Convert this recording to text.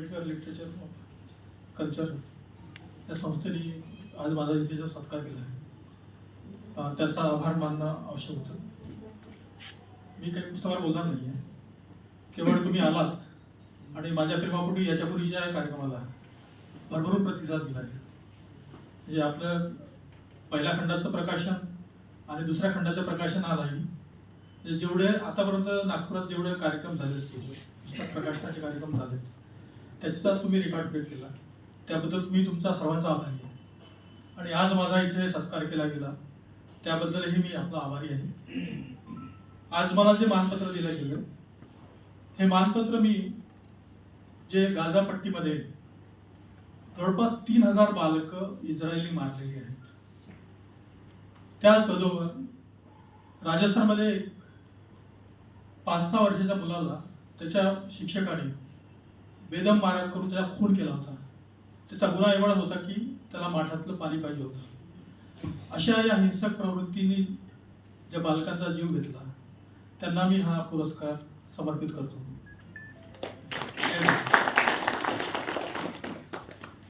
Ambedkar literature culture या संस्थेने आज माझा इथे जो सत्कार केला आहे त्याचा आभार मानणं आवश्यक होतं. मी काही पुस्तकावर बोलणार नाही आहे. केवळ तुम्ही आलात आणि माझ्या प्रेमापोटी याच्यापूर्वीच्या कार्यक्रमाला भरभरून प्रतिसाद दिला आहे. म्हणजे आपलं पहिल्या खंडाचं प्रकाशन आणि दुसऱ्या खंडाचं प्रकाशन आलाही म्हणजे जेवढे आतापर्यंत नागपुरात जेवढे कार्यक्रम झाले असतील पुस्तक प्रकाशनाचे कार्यक्रम झाले त्याचा तुम्ही रेकॉर्ड ब्रेक केला. त्याबद्दल मी तुमचा सर्वांचा आभारी आहे. आणि आज माझा इथे सत्कार केला गेला. त्याबद्दलही मी आपला आभारी आहे. आज मला जे मानपत्र दिलं गेलं हे मानपत्र मी जे गाझापट्टीमध्ये जवळपास तीन हजार बालकं इस्रायली मारलेली आहेत. त्याचबरोबर राजस्थानमध्ये एक पाच सहा वर्षाच्या मुलाला त्याच्या शिक्षकाने बेदम मारा करून त्याचा खून केला होता. त्याचा गुन्हा एवढाच होता की त्याला माठातलं पाणी पाहिजे होतं. अशा या हिंसक प्रवृत्तीने ज्या बालकांचा जीव घेतला त्यांना मी हा पुरस्कार समर्पित करतो.